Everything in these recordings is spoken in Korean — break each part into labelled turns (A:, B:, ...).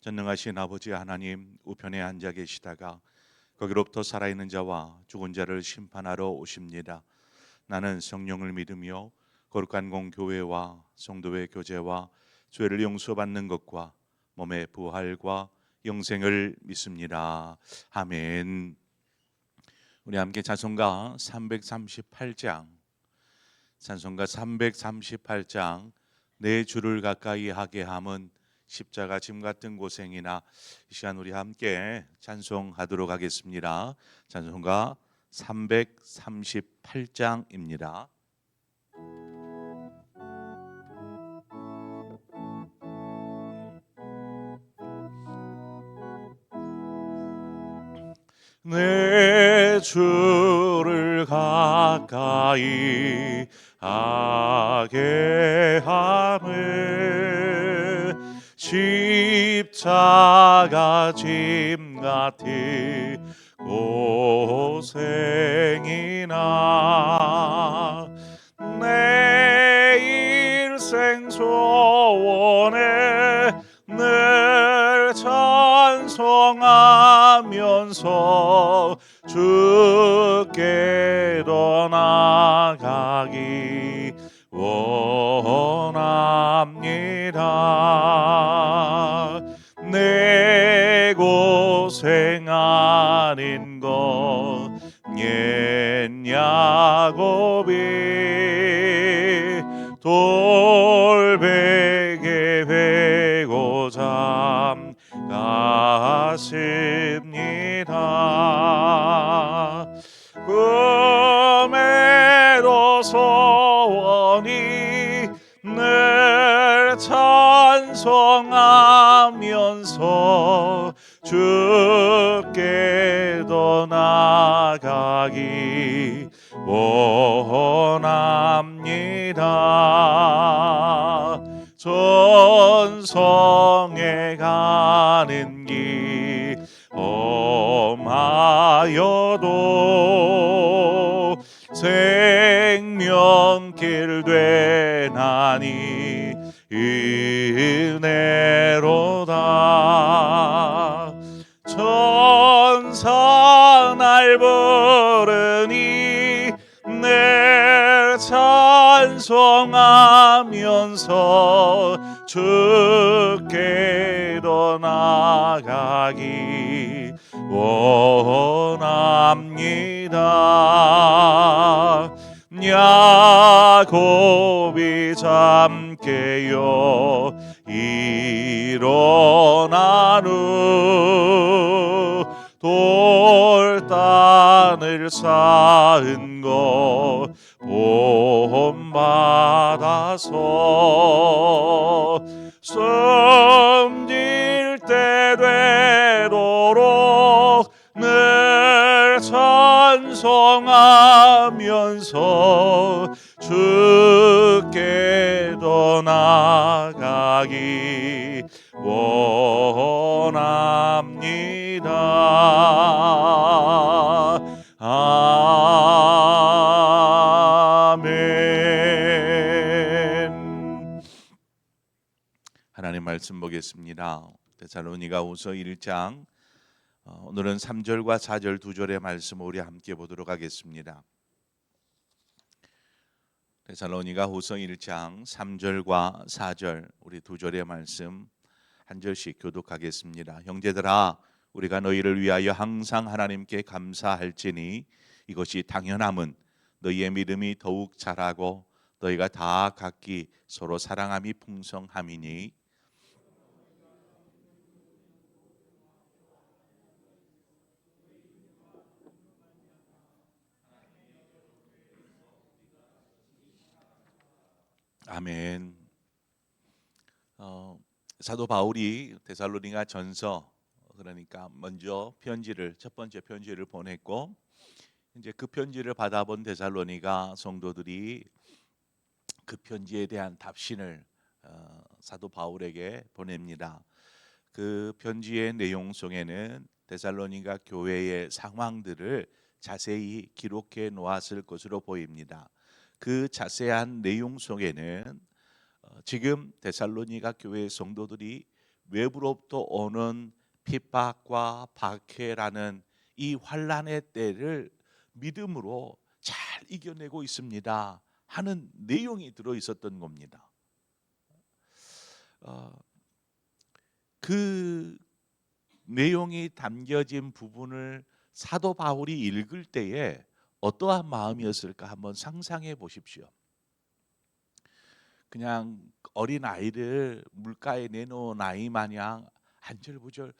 A: 전능하신 아버지 하나님 우편에 앉아 계시다가 거기로부터 살아있는 자와 죽은 자를 심판하러 오십니다. 나는 성령을 믿으며 거룩한 공교회와 성도의 교제와 죄를 용서받는 것과 몸의 부활과 영생을 믿습니다. 아멘. 우리 함께 찬송가 338장 찬송가 338장 내 주를 가까이 하게 함은 십자가 짐 같은 고생이나 이 시간 우리 함께 찬송하도록 하겠습니다. 찬송가 338장입니다. 내 주를 가까이 하게 함을 십자가 짐 같은 고생이나 내 일생 소원에 늘 찬송하면서 주께 더 나가기 하면서 주께 더 나가기 원합니다. 전성에 가는 길 험하여도 나가기 원합니다. 야곱이 잠깨요. 일어나누 돌단을 쌓은 것 본받아서 숨질 하면서 주께 더 나가기 원합니다. 아멘. 하나님 말씀 보겠습니다. 데살로니가후서 1장 어, 오늘은 3절과 4절 두 절의 말씀 우리 함께 보도록 하겠습니다. 데살로니가 후서 1장 3절과 4절 우리 두 절의 말씀 한 절씩 교독하겠습니다. 형제들아 우리가 너희를 위하여 항상 하나님께 감사할지니 이것이 당연함은 너희의 믿음이 더욱 자라고 너희가 다 각기 서로 사랑함이 풍성함이니 아멘. 어, 사도 바울이 데살로니가 전서 그러니까 먼저 편지를 첫 번째 편지를 보냈고 이제 그 편지를 받아본 데살로니가 성도들이 그 편지에 대한 답신을 어, 사도 바울에게 보냅니다. 그 편지의 내용 속에는 데살로니가 교회의 상황들을 자세히 기록해 놓았을 것으로 보입니다. 그 자세한 내용 속에는 어, 지금 데살로니가 교회 성도들이 외부로부터 오는 핍박과 박해라는 이 환란의 때를 믿음으로 잘 이겨내고 있습니다 하는 내용이 들어 있었던 겁니다. 어, 그 내용이 담겨진 부분을 사도 바울이 읽을 때에 어떠한 마음이었을까 한번 상상해 보십시오. 그냥 어린 아이를 물가에 내놓은 아이 마냥 안절부절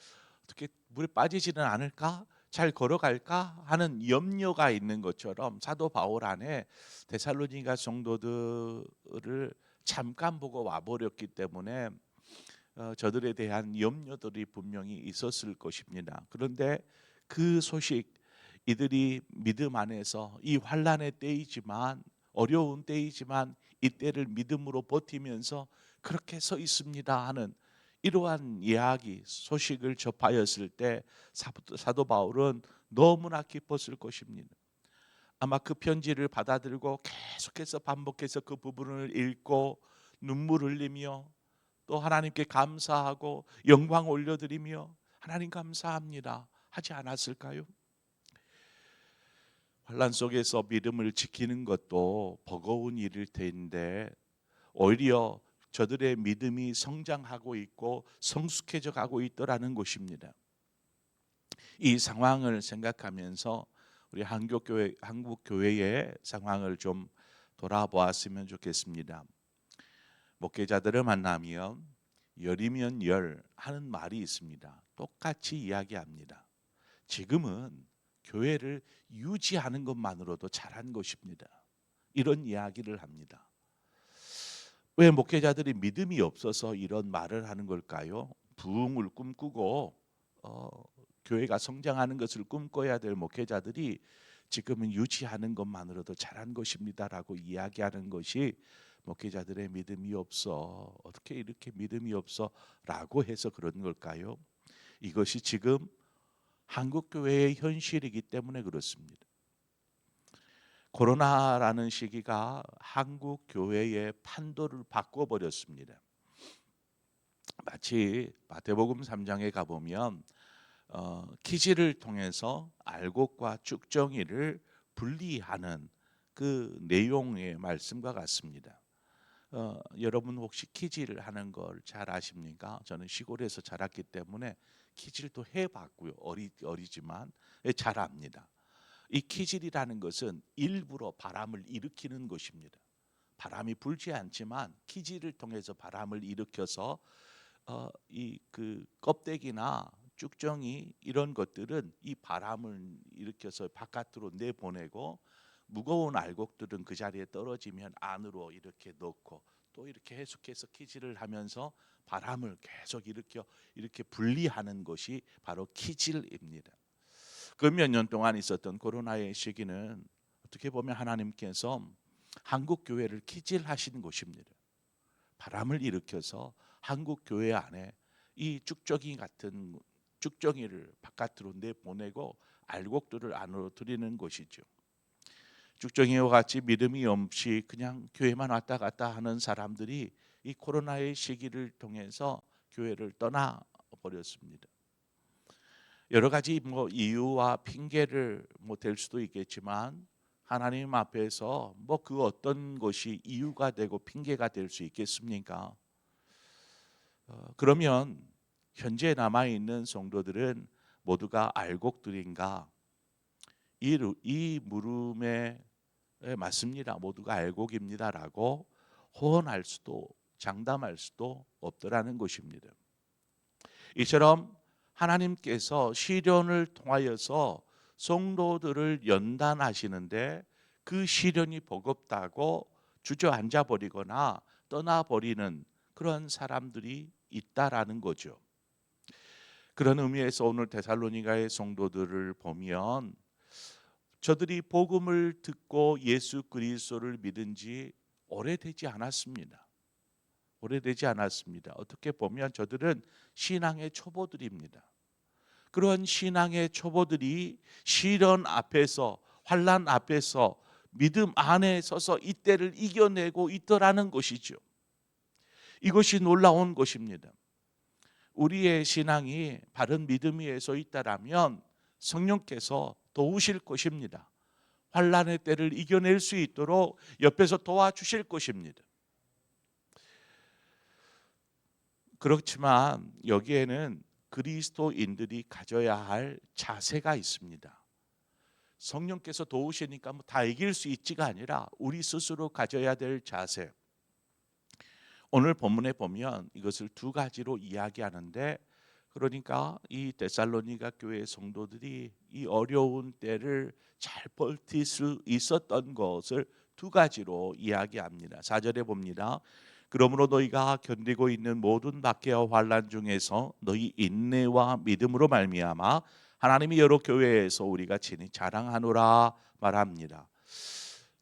A: 어떻게 물에 빠지지는 않을까? 잘 걸어갈까 하는 염려가 있는 것처럼 사도 바울 안에 데살로니가 성도들을 잠깐 보고 와버렸기 때문에 어, 저들에 대한 염려들이 분명히 있었을 것입니다. 그런데 그 소식 이들이 믿음 안에서 이 환란의 때이지만 어려운 때이지만 이 때를 믿음으로 버티면서 그렇게 서 있습니다 하는 이러한 이야기 소식을 접하였을 때 사도, 사도 바울은 너무나 기뻤을 것입니다. 아마 그 편지를 받아들고 계속해서 반복해서 그 부분을 읽고 눈물 흘리며 또 하나님께 감사하고 영광 올려드리며 하나님 감사합니다 하지 않았을까요? 환란 속에서 믿음을 지키는 것도 버거운 일일 텐데 오히려 저들의 믿음이 성장하고 있고 성숙해져 가고 있더라는 것입니다. 이 상황을 생각하면서 우리 한국 교회 한국 교회의 상황을 좀 돌아보았으면 좋겠습니다. 목회자들을 만나면 열이면 열 하는 말이 있습니다. 똑같이 이야기합니다. 지금은 교회를 유지하는 것만으로도 잘한 것입니다. 이런 이야기를 합니다. 왜 목회자들이 믿음이 없어서 이런 말을 하는 걸까요? 부흥을 꿈꾸고 어, 교회가 성장하는 것을 꿈꿔야 될 목회자들이 지금은 유지하는 것만으로도 잘한 것입니다라고 이야기하는 것이 목회자들의 믿음이 없어 어떻게 이렇게 믿음이 없어라고 해서 그런 걸까요? 이것이 지금 한국 교회의 현실이기 때문에 그렇습니다. 코로나라는 시기가 한국 교회의 판도를 바꿔 버렸습니다. 마치 마태복음 3장에 가 보면 어, 기지를 통해서 알곡과 쭉정이를 분리하는 그 내용의 말씀과 같습니다. 어, 여러분 혹시 키질을 하는 걸 잘 아십니까? 저는 시골에서 자랐기 때문에 키질도 해봤고요. 어리 어리지만 예, 잘 압니다. 이 키질이라는 것은 일부러 바람을 일으키는 것입니다. 바람이 불지 않지만 키질을 통해서 바람을 일으켜서 어, 이그 껍데기나 쭉정이 이런 것들은 이 바람을 일으켜서 바깥으로 내보내고 무거운 알곡들은 그 자리에 떨어지면 안으로 이렇게 넣고 또 이렇게 해숙해서 키질을 하면서 바람을 계속 일으켜 이렇게 분리하는 것이 바로 키질입니다. 그 몇 년 동안 있었던 코로나의 시기는 어떻게 보면 하나님께서 한국 교회를 키질하신 것입니다. 바람을 일으켜서 한국 교회 안에 이 쭉정이 같은 쭉정이를 바깥으로 내보내고 알곡들을 안으로 들이는 것이죠. 쭉정이와 같이 믿음이 없이 그냥 교회만 왔다 갔다 하는 사람들이 이 코로나의 시기를 통해서 교회를 떠나 버렸습니다. 여러 가지 뭐 이유와 핑계를 뭐 될 수도 있겠지만 하나님 앞에서 뭐 그 어떤 것이 이유가 되고 핑계가 될 수 있겠습니까? 어, 그러면 현재 남아 있는 성도들은 모두가 알곡들인가? 이, 이 물음에 맞습니다. 모두가 알곡입니다라고 호언할 수도 장담할 수도 없더라는 것입니다. 이처럼 하나님께서 시련을 통하여서 성도들을 연단하시는데 그 시련이 버겁다고 주저앉아 버리거나 떠나 버리는 그런 사람들이 있다라는 거죠. 그런 의미에서 오늘 데살로니가의 성도들을 보면 저들이 복음을 듣고 예수 그리스도를 믿은 지 오래되지 않았습니다. 오래되지 않았습니다. 어떻게 보면 저들은 신앙의 초보들입니다. 그런 신앙의 초보들이 시련 앞에서 환란 앞에서 믿음 안에 서서 이때를 이겨내고 있더라는 것이죠. 이것이 놀라운 것입니다. 우리의 신앙이 바른 믿음 위에 서 있다라면 성령께서 도우실 것입니다. 환란의 때를 이겨낼 수 있도록 옆에서 도와주실 것입니다. 그렇지만 여기에는 그리스도인들이 가져야 할 자세가 있습니다. 성령께서 도우시니까 뭐 다 이길 수 있지가 아니라 우리 스스로 가져야 될 자세. 오늘 본문에 보면 이것을 두 가지로 이야기하는데 그러니까 이 데살로니가 교회 성도들이 이 어려운 때를 잘 버틸 수 있었던 것을 두 가지로 이야기합니다. 4절에 봅니다. 그러므로 너희가 견디고 있는 모든 박해와 환란 중에서 너희 인내와 믿음으로 말미암아 하나님이 여러 교회에서 우리가 친히 자랑하노라 말합니다.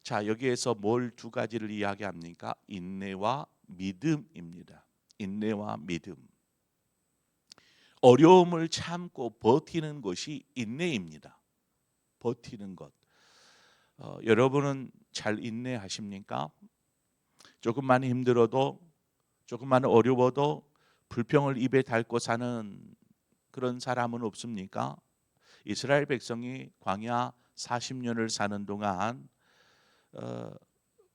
A: 자, 여기에서 뭘 두 가지를 이야기합니까? 인내와 믿음입니다. 인내와 믿음. 어려움을 참고 버티는 것이 인내입니다. 버티는 것. 어, 여러분은 잘 인내하십니까? 조금만 힘들어도 조금만 어려워도 불평을 입에 달고 사는 그런 사람은 없습니까? 이스라엘 백성이 광야 40년을 사는 동안 어,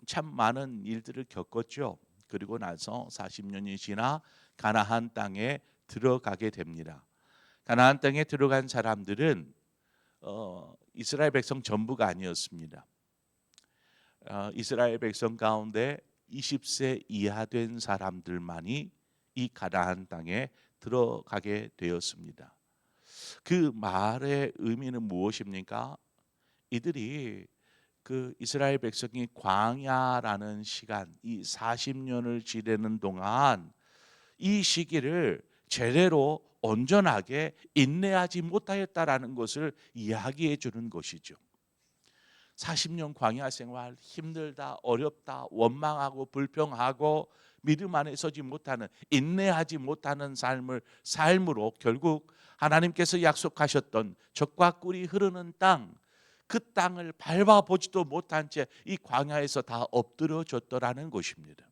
A: 참 많은 일들을 겪었죠. 그리고 나서 40년이 지나 가나안 땅에 들어가게 됩니다. 가나안 땅에 들어간 사람들은 어, 이스라엘 백성 전부가 아니었습니다. 어, 이스라엘 백성 가운데 20세 이하 된 사람들만이 이 가나안 땅에 들어가게 되었습니다. 그 말의 의미는 무엇입니까? 이들이 그 이스라엘 백성이 광야라는 시간, 이 40년을 지내는 동안 이 시기를 제대로 온전하게 인내하지 못하였다라는 것을 이야기해 주는 것이죠. 40년 광야 생활 힘들다, 어렵다, 원망하고 불평하고 믿음 안에 서지 못하는 인내하지 못하는 삶을 삶으로 결국 하나님께서 약속하셨던 적과 꿀이 흐르는 땅, 그 땅을 밟아 보지도 못한 채 이 광야에서 다 엎드려졌더라는 것입니다.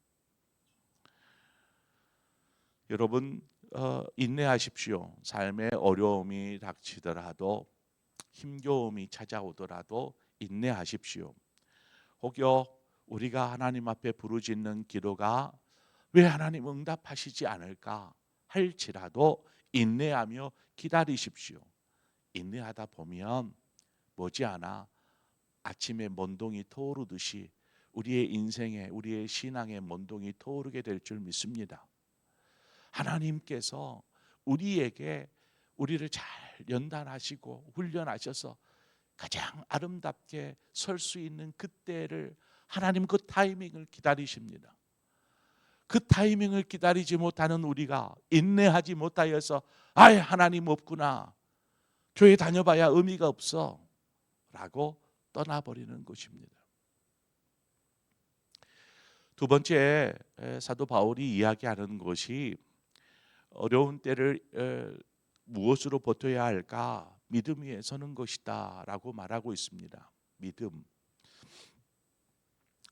A: 여러분 어, 인내하십시오. 삶의 어려움이 닥치더라도 힘겨움이 찾아오더라도 인내하십시오. 혹여 우리가 하나님 앞에 부르짖는 기도가 왜 하나님 응답하시지 않을까 할지라도 인내하며 기다리십시오. 인내하다 보면 머지않아 아침에 먼동이 떠오르듯이 우리의 인생에 우리의 신앙의 먼동이 떠오르게 될 줄 믿습니다. 하나님께서 우리에게 우리를 잘 연단하시고 훈련하셔서 가장 아름답게 설 수 있는 그때를 하나님 그 타이밍을 기다리십니다. 그 타이밍을 기다리지 못하는 우리가 인내하지 못하여서 아예 하나님 없구나. 교회 다녀봐야 의미가 없어. 라고 떠나버리는 것입니다. 두 번째 사도 바울이 이야기하는 것이 어려운 때를 무엇으로 버텨야 할까? 믿음 위에 서는 것이다라고 말하고 있습니다. 믿음.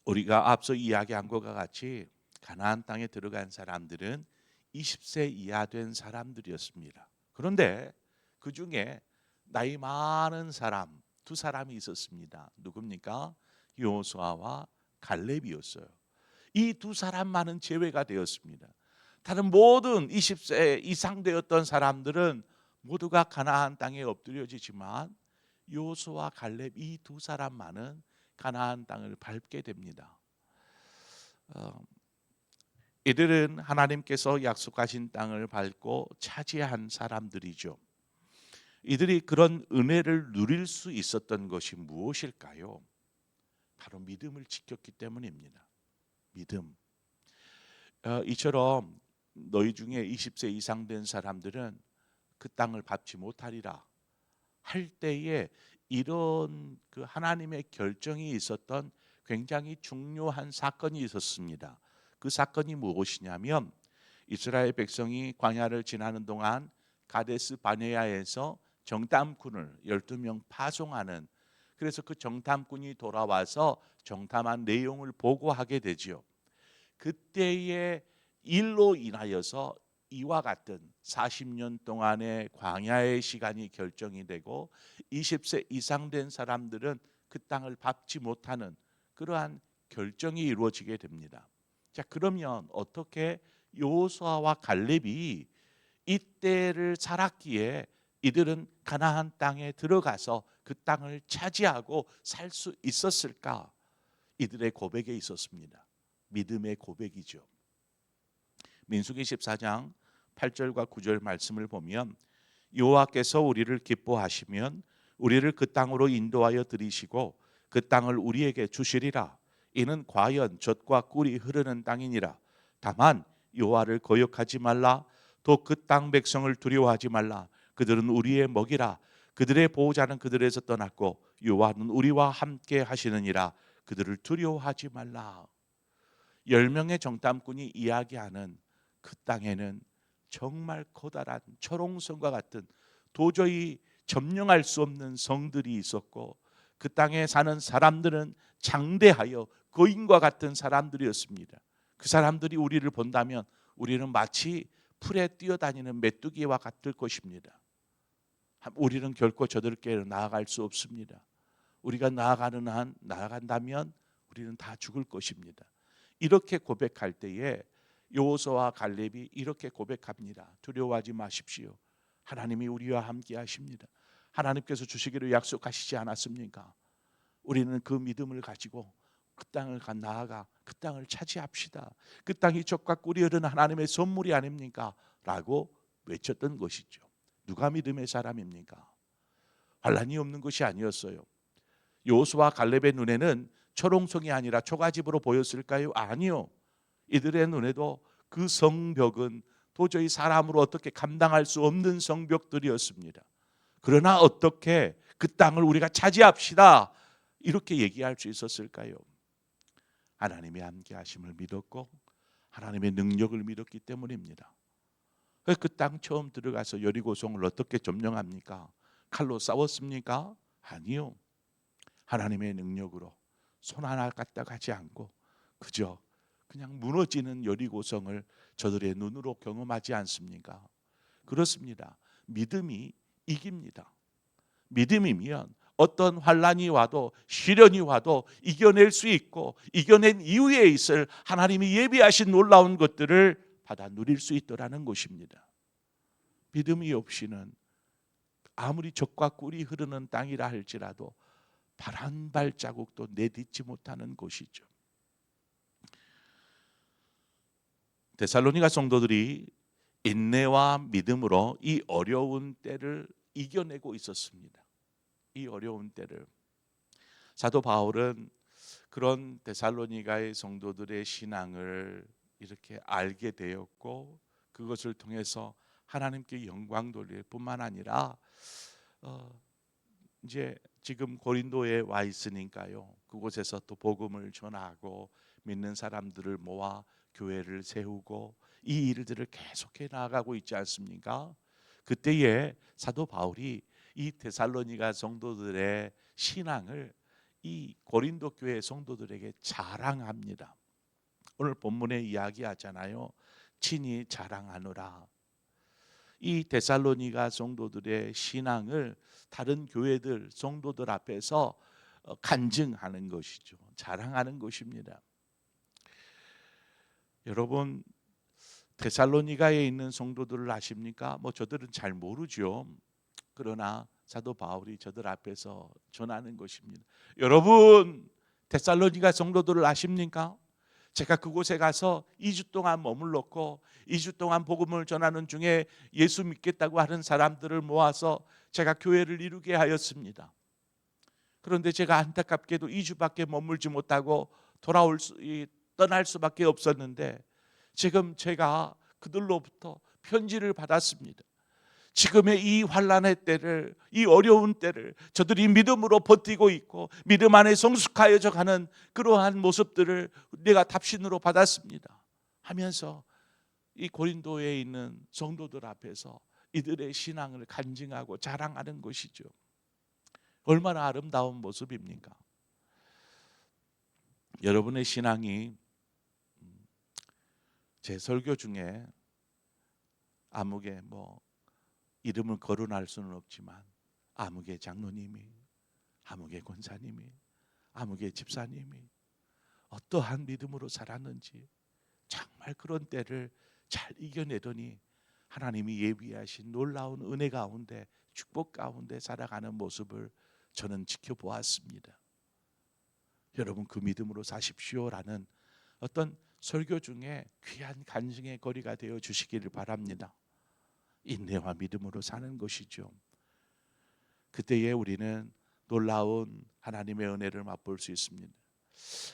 A: 우리가 앞서 이야기한 것과 같이 가나안 땅에 들어간 사람들은 20세 이하 된 사람들이었습니다. 그런데 그 중에 나이 많은 사람 두 사람이 있었습니다. 누굽니까? 요수아와 갈렙이었어요. 이 두 사람만은 제외가 되었습니다. 다른 모든 20세 이상 되었던 사람들은 모두가 가나안 땅에 엎드려지지만 요수와 갈렙 이 두 사람만은 가나안 땅을 밟게 됩니다. 어, 이들은 하나님께서 약속하신 땅을 밟고 차지한 사람들이죠. 이들이 그런 은혜를 누릴 수 있었던 것이 무엇일까요? 바로 믿음을 지켰기 때문입니다. 믿음. 어, 이처럼 너희 중에 20세 이상 된 사람들은 그 땅을 밟지 못하리라 할 때에 이런 그 하나님의 결정이 있었던 굉장히 중요한 사건이 있었습니다. 그 사건이 무엇이냐면 이스라엘 백성이 광야를 지나는 동안 가데스 바네아에서 정탐꾼을 12명 파송하는 그래서 그 정탐꾼이 돌아와서 정탐한 내용을 보고하게 되지요. 그때의 일로 인하여서 이와 같은 40년 동안의 광야의 시간이 결정이 되고 20세 이상 된 사람들은 그 땅을 밟지 못하는 그러한 결정이 이루어지게 됩니다. 자, 그러면 어떻게 여호수아와 갈렙이 이때를 살았기에 이들은 가나안 땅에 들어가서 그 땅을 차지하고 살 수 있었을까? 이들의 고백에 있었습니다. 믿음의 고백이죠. 민수기 14장 8절과 9절 말씀을 보면 여호와께서 우리를 기뻐하시면 우리를 그 땅으로 인도하여 들이시고 그 땅을 우리에게 주시리라. 이는 과연 젖과 꿀이 흐르는 땅이니라. 다만 여호와를 거역하지 말라. 또 그 땅 백성을 두려워하지 말라. 그들은 우리의 먹이라. 그들의 보호자는 그들에서 떠났고 여호와는 우리와 함께 하시느니라. 그들을 두려워하지 말라. 열 명의 정탐꾼이 이야기하는 그 땅에는 정말 커다란 초롱성과 같은 도저히 점령할 수 없는 성들이 있었고 그 땅에 사는 사람들은 장대하여 거인과 같은 사람들이었습니다. 그 사람들이 우리를 본다면 우리는 마치 풀에 뛰어다니는 메뚜기와 같을 것입니다. 우리는 결코 저들께 나아갈 수 없습니다. 우리가 나아가는 한 나아간다면 우리는 다 죽을 것입니다. 이렇게 고백할 때에 여호수아와 갈렙이 이렇게 고백합니다. 두려워하지 마십시오. 하나님이 우리와 함께 하십니다. 하나님께서 주시기로 약속하시지 않았습니까? 우리는 그 믿음을 가지고 그 땅을 가 나아가 그 땅을 차지합시다. 그 땅이 젖과 꿀이 흐르는 하나님의 선물이 아닙니까? 라고 외쳤던 것이죠. 누가 믿음의 사람입니까? 환란이 없는 것이 아니었어요. 여호수아 갈렙의 눈에는 초롱성이 아니라 초가집으로 보였을까요? 아니요. 이들의 눈에도 그 성벽은 도저히 사람으로 어떻게 감당할 수 없는 성벽들이었습니다. 그러나 어떻게 그 땅을 우리가 차지합시다 이렇게 얘기할 수 있었을까요? 하나님의 함께 하심을 믿었고 하나님의 능력을 믿었기 때문입니다. 그 땅 처음 들어가서 여리고성을 어떻게 점령합니까? 칼로 싸웠습니까? 아니요. 하나님의 능력으로 손 하나 갖다 가지 않고 그저 그냥 무너지는 여리고성을 저들의 눈으로 경험하지 않습니까? 그렇습니다. 믿음이 이깁니다. 믿음이면 어떤 환란이 와도 시련이 와도 이겨낼 수 있고 이겨낸 이후에 있을 하나님이 예비하신 놀라운 것들을 받아 누릴 수 있더라는 것입니다. 믿음이 없이는 아무리 적과 꿀이 흐르는 땅이라 할지라도 발한 발자국도 내딛지 못하는 곳이죠. 데살로니가 성도들이 인내와 믿음으로 이 어려운 때를 이겨내고 있었습니다. 이 어려운 때를 사도 바울은 그런 데살로니가의 성도들의 신앙을 이렇게 알게 되었고 그것을 통해서 하나님께 영광 돌릴 뿐만 아니라 어, 이제 지금 고린도에 와 있으니까요. 그곳에서 또 복음을 전하고 믿는 사람들을 모아 교회를 세우고 이 일들을 계속해 나가고 있지 않습니까? 그때에 사도 바울이 이 데살로니가 성도들의 신앙을 이 고린도 교회 성도들에게 자랑합니다. 오늘 본문에 이야기하잖아요. 친히 자랑하노라. 이 데살로니가 성도들의 신앙을 다른 교회들 성도들 앞에서 어, 간증하는 것이죠. 자랑하는 것입니다. 여러분 데살로니가에 있는 성도들을 아십니까? 뭐 저들은 잘 모르죠. 그러나 사도 바울이 저들 앞에서 전하는 것입니다. 여러분 데살로니가 성도들을 아십니까? 제가 그곳에 가서 2주 동안 머물렀고 2주 동안 복음을 전하는 중에 예수 믿겠다고 하는 사람들을 모아서 제가 교회를 이루게 하였습니다. 그런데 제가 안타깝게도 2주밖에 머물지 못하고 돌아올 수 떠날 수밖에 없었는데 지금 제가 그들로부터 편지를 받았습니다. 지금의 이 환란의 때를 이 어려운 때를 저들이 믿음으로 버티고 있고 믿음 안에 성숙하여져 가는 그러한 모습들을 내가 답신으로 받았습니다. 하면서 이 고린도에 있는 성도들 앞에서 이들의 신앙을 간증하고 자랑하는 것이죠. 얼마나 아름다운 모습입니까? 여러분의 신앙이 음, 제 설교 중에 아무개 뭐 이름을 거론할 수는 없지만 아무개 장로님이 아무개 권사님이 아무개 집사님이 어떠한 믿음으로 살았는지 정말 그런 때를 잘 이겨내더니 하나님이 예비하신 놀라운 은혜 가운데 축복 가운데 살아가는 모습을 저는 지켜보았습니다. 여러분 그 믿음으로 사십시오라는 어떤 설교 중에 귀한 간증의 거리가 되어 주시기를 바랍니다. 인내와 믿음으로 사는 것이죠. 그때에 우리는 놀라운 하나님의 은혜를 맛볼 수 있습니다.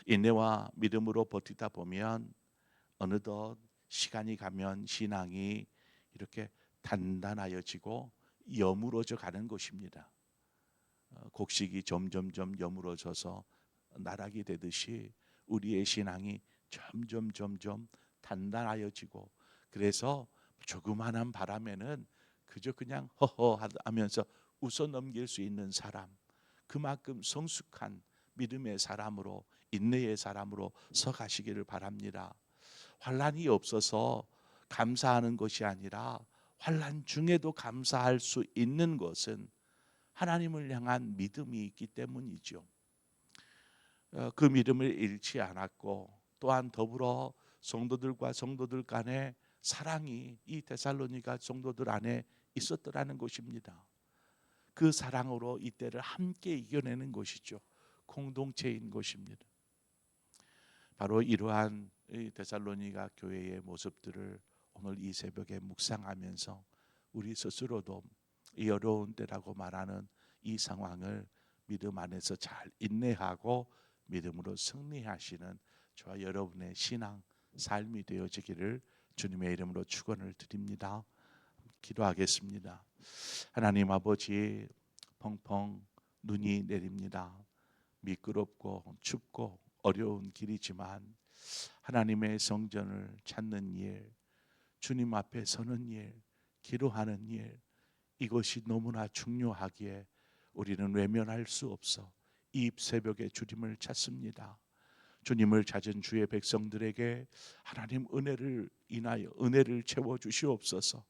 A: 인내와 믿음으로 버티다 보면 어느덧 시간이 가면 신앙이 이렇게 단단하여지고 여물어져 가는 것입니다. 어, 곡식이 점점점 여물어져서 나락이 되듯이 우리의 신앙이 점점 점점 단단하여지고 그래서 조그만한 바람에는 그저 그냥 허허 하면서 웃어 넘길 수 있는 사람 그만큼 성숙한 믿음의 사람으로 인내의 사람으로 서 가시기를 바랍니다. 환란이 없어서 감사하는 것이 아니라 환란 중에도 감사할 수 있는 것은 하나님을 향한 믿음이 있기 때문이죠. 어, 그 믿음을 잃지 않았고 또한 더불어 성도들과 성도들 간의 사랑이 이 데살로니가 성도들 안에 있었더라는 것입니다. 그 사랑으로 이때를 함께 이겨내는 것이죠. 공동체인 것입니다. 바로 이러한 이 데살로니가 교회의 모습들을 오늘 이 새벽에 묵상하면서 우리 스스로도 이 어려운 때라고 말하는 이 상황을 믿음 안에서 잘 인내하고 믿음으로 승리하시는 저와 여러분의 신앙 삶이 되어지기를 주님의 이름으로 축원을 드립니다. 기도하겠습니다. 하나님 아버지 펑펑 눈이 내립니다. 미끄럽고 춥고 어려운 길이지만 하나님의 성전을 찾는 일, 주님 앞에 서는 일, 기도하는 일 이것이 너무나 중요하기에 우리는 외면할 수 없어 이 새벽에 주님을 찾습니다. 주님을 찾은 주의 백성들에게 하나님 은혜를 인하여 은혜를 채워 주시옵소서.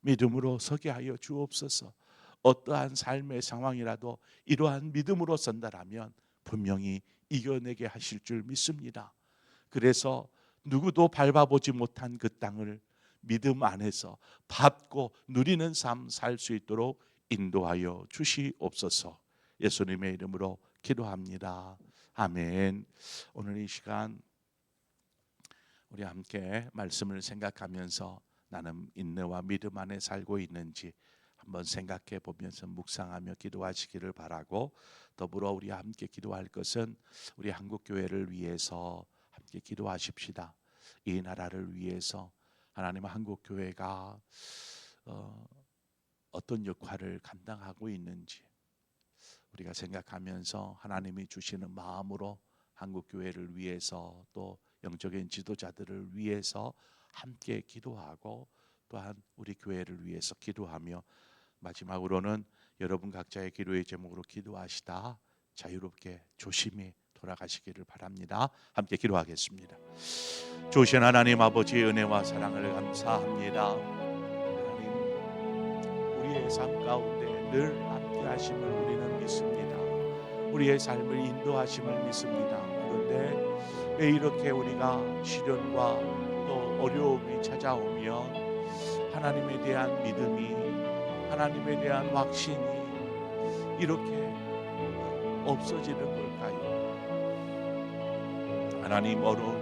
A: 믿음으로 서게 하여 주옵소서. 어떠한 삶의 상황이라도 이러한 믿음으로 선다라면 분명히 이겨내게 하실 줄 믿습니다. 그래서 누구도 밟아보지 못한 그 땅을 믿음 안에서 받고 누리는 삶 살 수 있도록 인도하여 주시옵소서. 예수님의 이름으로 기도합니다. 아멘. 오늘 이 시간 우리 함께 말씀을 생각하면서 나는 인내와 믿음 안에 살고 있는지 한번 생각해 보면서 묵상하며 기도하시기를 바라고 더불어 우리 함께 기도할 것은 우리 한국 교회를 위해서 함께 기도하십시다. 이 나라를 위해서 하나님 한국 교회가 어, 어떤 역할을 감당하고 있는지 우리가 생각하면서 하나님이 주시는 마음으로 한국 교회를 위해서 또 영적인 지도자들을 위해서 함께 기도하고 또한 우리 교회를 위해서 기도하며 마지막으로는 여러분 각자의 기도의 제목으로 기도하시다 자유롭게 조심히 돌아가시기를 바랍니다. 함께 기도하겠습니다. 조신 하나님 아버지의 은혜와 사랑을 감사합니다. 하나님 우리의 삶 가운데 늘 함께 하심을 우리는 믿습니다. 우리의 삶을 인도하심을 믿습니다. 그런데 왜 이렇게 우리가 시련과 또 어려움이 찾아오면 하나님에 대한 믿음이 하나님에 대한 확신이 이렇게 없어지는 걸까요? 하나님 어려운